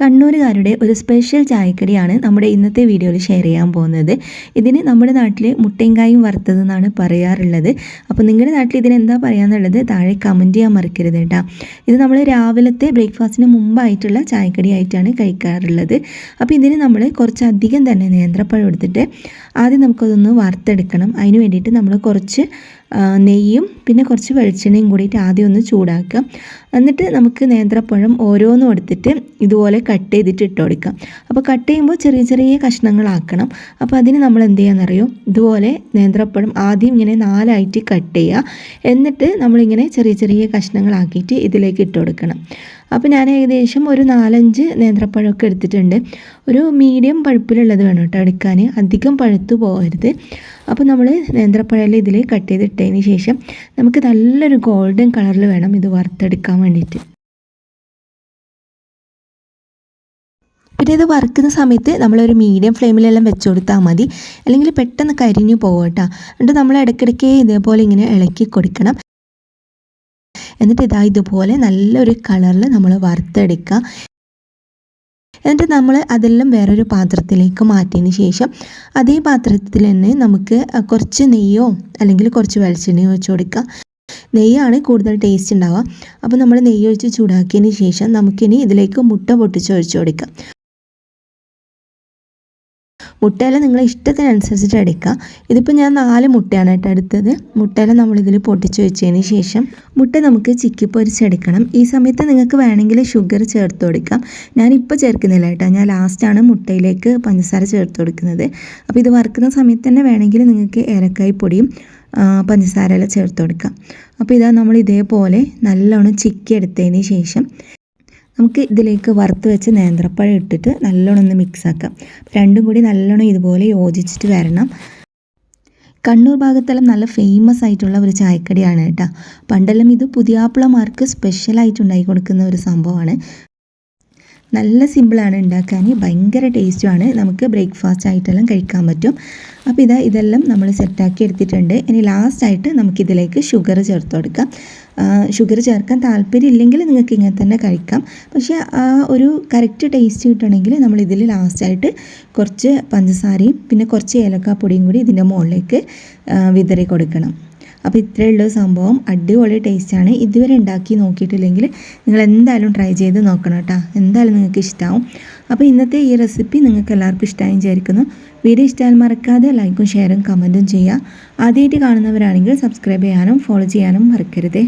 കണ്ണൂരുകാരുടെ ഒരു സ്പെഷ്യൽ ചായക്കടിയാണ് നമ്മുടെ ഇന്നത്തെ വീഡിയോയിൽ ഷെയർ ചെയ്യാൻ പോകുന്നത്. ഇതിന് നമ്മുടെ നാട്ടിൽ മുട്ടേങ്കായും വറുത്തതെന്നാണ് പറയാറുള്ളത്. അപ്പോൾ നിങ്ങളുടെ നാട്ടിൽ ഇതിനെന്താ പറയാന്നുള്ളത് താഴെ കമന്റ് ചെയ്യാൻ മറക്കരുത് കേട്ടോ. ഇത് നമ്മൾ രാവിലത്തെ ബ്രേക്ക്ഫാസ്റ്റിന് മുമ്പായിട്ടുള്ള ചായക്കടി ആയിട്ടാണ് കഴിക്കാറുള്ളത്. അപ്പോൾ ഇതിന് നമ്മൾ കുറച്ചധികം തന്നെ നേന്ത്രപ്പഴം എടുത്തിട്ട് ആദ്യം നമുക്കതൊന്ന് വറുത്തെടുക്കണം. അതിന് വേണ്ടിയിട്ട് നമ്മൾ കുറച്ച് നെയ്യും പിന്നെ കുറച്ച് വെളിച്ചെണ്ണയും കൂടിയിട്ട് ആദ്യം ഒന്ന് ചൂടാക്കുക. എന്നിട്ട് നമുക്ക് നേന്ത്രപ്പഴം ഓരോന്നും എടുത്തിട്ട് ഇതുപോലെ കട്ട് ചെയ്തിട്ട് ഇട്ട് കൊടുക്കാം. അപ്പോൾ കട്ട് ചെയ്യുമ്പോൾ ചെറിയ ചെറിയ കഷ്ണങ്ങളാക്കണം. അപ്പോൾ അതിന് നമ്മൾ എന്ത് ചെയ്യാന്നറിയോ? ഇതുപോലെ നേന്ത്രപ്പഴം ആദ്യം ഇങ്ങനെ നാലായിട്ട് കട്ട് ചെയ്യുക. എന്നിട്ട് നമ്മളിങ്ങനെ ചെറിയ ചെറിയ കഷ്ണങ്ങളാക്കിയിട്ട് ഇതിലേക്ക് ഇട്ട് കൊടുക്കണം. അപ്പോൾ ഞാൻ ഏകദേശം ഒരു നാലഞ്ച് നേന്ത്രപ്പഴമൊക്കെ എടുത്തിട്ടുണ്ട്. ഒരു മീഡിയം പഴുപ്പിലുള്ളത് വേണം കേട്ടോ എടുക്കാൻ അധികം പഴുത്തു പോകരുത്. അപ്പോൾ നമ്മൾ നേന്ത്രപ്പഴം ഇതിൽ കട്ട് ചെയ്തിട്ടതിന് ശേഷം നമുക്ക് നല്ലൊരു ഗോൾഡൻ കളറിൽ വേണം ഇത് വറുത്തെടുക്കാൻ വേണ്ടിയിട്ട്. പിന്നെ ഇത് വറുക്കുന്ന സമയത്ത് നമ്മളൊരു മീഡിയം ഫ്ലെയിമിലെല്ലാം വെച്ച് കൊടുത്താൽ മതി. അല്ലെങ്കിൽ പെട്ടെന്ന് കരിഞ്ഞു പോകും കേട്ടോ. എന്നിട്ട് നമ്മൾ ഇടയ്ക്കിടയ്ക്ക് ഇതേപോലെ ഇങ്ങനെ ഇളക്കി കൊടുക്കണം. എന്നിട്ട് ഇതാ ഇതുപോലെ നല്ലൊരു കളറിൽ നമ്മൾ വറുത്തെടുക്കുക എന്നിട്ട് നമ്മൾ അതെല്ലാം വേറൊരു പാത്രത്തിലേക്ക് മാറ്റിയതിന് ശേഷം അതേ പാത്രത്തിൽ തന്നെ നമുക്ക് കുറച്ച് നെയ്യോ അല്ലെങ്കിൽ കുറച്ച് വെളിച്ചെണ്ണയോ വെച്ച് കൊടുക്കുക നെയ്യാണ് കൂടുതൽ ടേസ്റ്റ് ഉണ്ടാവുക. അപ്പോൾ നമ്മൾ നെയ്യ് ഒഴിച്ച് ചൂടാക്കിയതിന് ശേഷം നമുക്കിനി ഇതിലേക്ക് മുട്ട പൊട്ടിച്ച് ഒഴിച്ച് കൊടുക്കാം. മുട്ടയെല്ലാം നിങ്ങളെ ഇഷ്ടത്തിനനുസരിച്ചിട്ട് എടുക്കുക. ഇതിപ്പോൾ ഞാൻ നാല് മുട്ടയാണ് കേട്ടോ എടുത്തത്. മുട്ടയെല്ലാം നമ്മളിതിൽ പൊട്ടിച്ച് വെച്ചതിന് ശേഷം മുട്ട നമുക്ക് ചിക്കി പൊരിച്ചെടുക്കണം ഈ സമയത്ത് നിങ്ങൾക്ക് വേണമെങ്കിൽ ഷുഗർ ചേർത്ത് കൊടുക്കാം. ഞാനിപ്പോൾ ചേർക്കുന്നില്ല കേട്ടോ. ഞാൻ ലാസ്റ്റാണ് മുട്ടയിലേക്ക് പഞ്ചസാര ചേർത്ത് കൊടുക്കുന്നത്. അപ്പോൾ ഇത് വറുക്കുന്ന സമയത്ത് തന്നെ വേണമെങ്കിൽ നിങ്ങൾക്ക് ഏലക്കായി പൊടിയും ആ, പഞ്ചസാരയെല്ലാം ചേർത്ത് കൊടുക്കാം. അപ്പോൾ ഇതാ നമ്മൾ ഇതേപോലെ നല്ലോണം ചിക്കി എടുത്തതിന് ശേഷം നമുക്ക് ഇതിലേക്ക് വറുത്ത് വെച്ച് നേന്ത്രപ്പഴം ഇട്ടിട്ട് നല്ലോണം ഒന്ന് മിക്സ് ആക്കാം. രണ്ടും കൂടി നല്ലോണം ഇതുപോലെ യോജിച്ചിട്ട് വരണം. കണ്ണൂർ ഭാഗത്തെല്ലാം നല്ല ഫേമസ് ആയിട്ടുള്ള ഒരു ചായക്കടിയാണ് കേട്ടോ. പണ്ടെല്ലാം ഇത് പുതിയാപ്പിളമാർക്ക് സ്പെഷ്യലായിട്ട് ഉണ്ടാക്കി കൊടുക്കുന്ന ഒരു സംഭവമാണ്. നല്ല സിമ്പിളാണ് ഉണ്ടാക്കാൻ. ഭയങ്കര ടേസ്റ്റുമാണ് നമുക്ക് ബ്രേക്ക്ഫാസ്റ്റ് ആയിട്ടെല്ലാം കഴിക്കാൻ പറ്റും. അപ്പോൾ ഇതാ ഇതെല്ലാം നമ്മൾ സെറ്റാക്കി എടുത്തിട്ടുണ്ട്. ഇനി ലാസ്റ്റായിട്ട് നമുക്കിതിലേക്ക് ഷുഗർ ചേർത്ത് കൊടുക്കാം. ഷുഗർ ചേർക്കാൻ താല്പര്യം ഇല്ലെങ്കിൽ നിങ്ങൾക്ക് ഇങ്ങനെ തന്നെ കഴിക്കാം. പക്ഷേ ആ ഒരു കറക്റ്റ് ടേസ്റ്റ് കിട്ടണമെങ്കിൽ നമ്മൾ ഇതിൽ ലാസ്റ്റായിട്ട് കുറച്ച് പഞ്ചസാരയും പിന്നെ കുറച്ച് ഏലക്കാപ്പൊടിയും കൂടി ഇതിന്റെ മുകളിലേക്ക് വിതറി കൊടുക്കണം. അപ്പോൾ ഇത്രയേ ഉള്ളൂ സംഭവം. അടിപൊളി ടേസ്റ്റാണ് ഇതുവരെ ഉണ്ടാക്കി നോക്കിയിട്ടില്ലെങ്കിൽ നിങ്ങൾ എന്തായാലും ട്രൈ ചെയ്ത് നോക്കണം കേട്ടോ. എന്തായാലും നിങ്ങൾക്ക് ഇഷ്ടമാവും അപ്പോൾ ഇന്നത്തെ ഈ റെസിപ്പി നിങ്ങൾക്ക് എല്ലാവർക്കും ഇഷ്ടമായി വിചാരിക്കുന്നു. വീഡിയോ ഇഷ്ടമായാൽ മറക്കാതെ ലൈക്കും ഷെയറും കമന്റും ചെയ്യുക. ആദ്യമായിട്ട് കാണുന്നവരാണെങ്കിൽ സബ്സ്ക്രൈബ് ചെയ്യാനും ഫോളോ ചെയ്യാനും മറക്കരുതേ.